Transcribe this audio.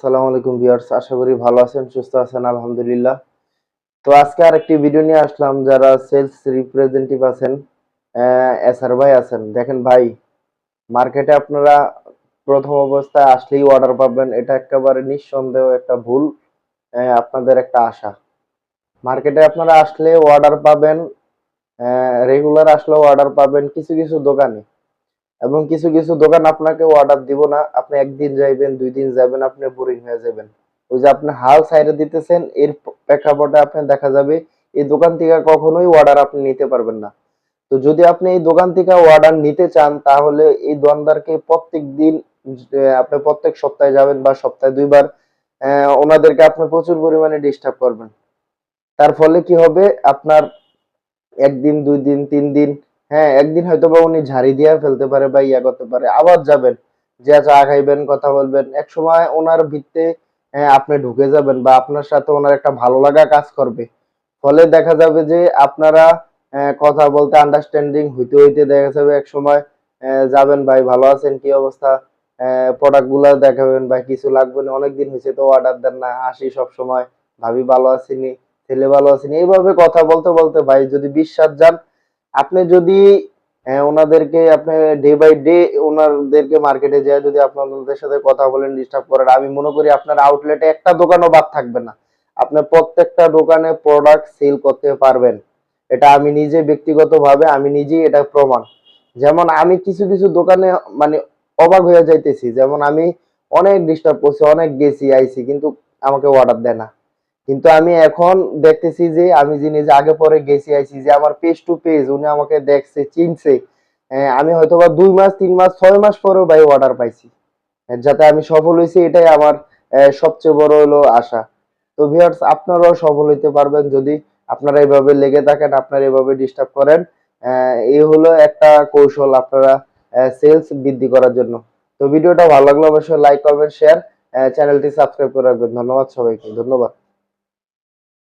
আসসালামু আলাইকুম ভিউয়ার্স, আশা করি ভালো আছেন, সুস্থ আছেন, আলহামদুলিল্লাহ। তো আজকে আরেকটি ভিডিও নিয়ে আসলাম, যারা সেলস রিপ্রেজেন্টেটিভ আছেন এসআর ভাই আছেন। দেখেন ভাই মার্কেটে আপনারা প্রথম অবস্থায় আসলেই অর্ডার পাবেন, এটা একেবারে নিঃসন্দেহ একটা ভুল আপনাদের একটা আশা। মার্কেটে আপনারা আসলে অর্ডার পাবেন রেগুলার আসলেও অর্ডার পাবেন কিছু কিছু দোকানে। এবং কিছু কিছু দোকান আপনাকে অর্ডার দিব না। আপনি একদিন যাইবেন দুই দিন যাবেন আপনি বোরিং হয়ে যাবেন। ওই যে আপনি হাল সাইডে দিতেছেন, এর প্রেক্ষাপটে আপনি দেখা যাবে এই দোকান থেকে কখনোই অর্ডার আপনি নিতে পারবেন না। তো যদি আপনি এই দোকান থেকে অর্ডার নিতে চান, তাহলে এই দোকানদারকে প্রত্যেক দিন আপনি প্রত্যেক সপ্তাহে যাবেন বা সপ্তাহে দুইবার ওনাদেরকে আপনি প্রচুর পরিমাণে ডিস্টার্ব করবেন। তার ফলে কি হবে? আপনার একদিন, দুই দিন, তিন দিন হ্যাঁ একদিন হয়তো বা উনি ঝাড়ি দিয়ে ফেলতে পারে বা ইয়া করতে পারে আবার যাবেন। যে চা খাইবেন কথা বলবেন এক সময় ওনার ভিত্তে হ্যাঁ, আপনি ঢুকে যাবেন বা আপনার সাথে ওনার একটা ভালো লাগা কাজ করবে। ফলে দেখা যাবে যে আপনারা কথা বলতে আন্ডারস্ট্যান্ডিং হইতে হইতে দেখা যাবে এক সময় যাবেন ভাই ভালো আছেন? কি অবস্থা? প্রোডাক্টগুলা দেখাবেন ভাই কিছু লাগবে না? অনেকদিন হয়েছে তো অর্ডার দেন না আসি সব সময় ভাবি ভালো আছিনি ছেলে ভালো আছেনি এইভাবে কথা বলতে বলতে ভাই যদি বিশ্বাস যান আপনি যদি ওনাদেরকে আপনি ডে বাই ডে ওনাদেরকে মার্কেটে যায়, যদি আপনাদের সাথে কথা বলেন ডিস্টার্ব করেন, আমি মনে করি আপনার আউটলেটে একটা দোকানও বাদ থাকবে না। আপনি প্রত্যেকটা দোকানে প্রোডাক্ট সেল করতে পারবেন। এটা আমি নিজে ব্যক্তিগতভাবে, আমি নিজেই এটা প্রমাণ। যেমন আমি কিছু কিছু দোকানে মানে অবাক হয়ে যাইতেছি। যেমন আমি অনেক ডিস্টার্ব করছি, অনেক গেছি, আইছি, কিন্তু আমাকে অর্ডার দেয় না। কিন্তু আমি এখন দেখতেছি যে আমি যে আগে পরে গেছি, আইছি যে আমার পেজ টু পেজ উনি আমাকে দেখছে, চিনছে। আমি হয়তো বা দুই মাস, তিন মাস, ছয় মাস পরেও ভাই অর্ডার পাইছি। যাতে আমি সফল হয়েছি এটাই আমার সবচেয়ে বড় হলো আশা। তো ভিউয়ার্স আপনারাও সফল হইতে পারবেন যদি আপনারা এভাবে লেগে থাকেন, আপনারা এভাবে ডিস্টার্ব করেন। এই হলো একটা কৌশল আপনারা সেলস বৃদ্ধি করার জন্য। তো ভিডিওটা ভালো লাগলে অবশ্যই লাইক করবেন শেয়ার চ্যানেলটি সাবস্ক্রাইব করে রাখবেন। ধন্যবাদ সবাইকে। ধন্যবাদ।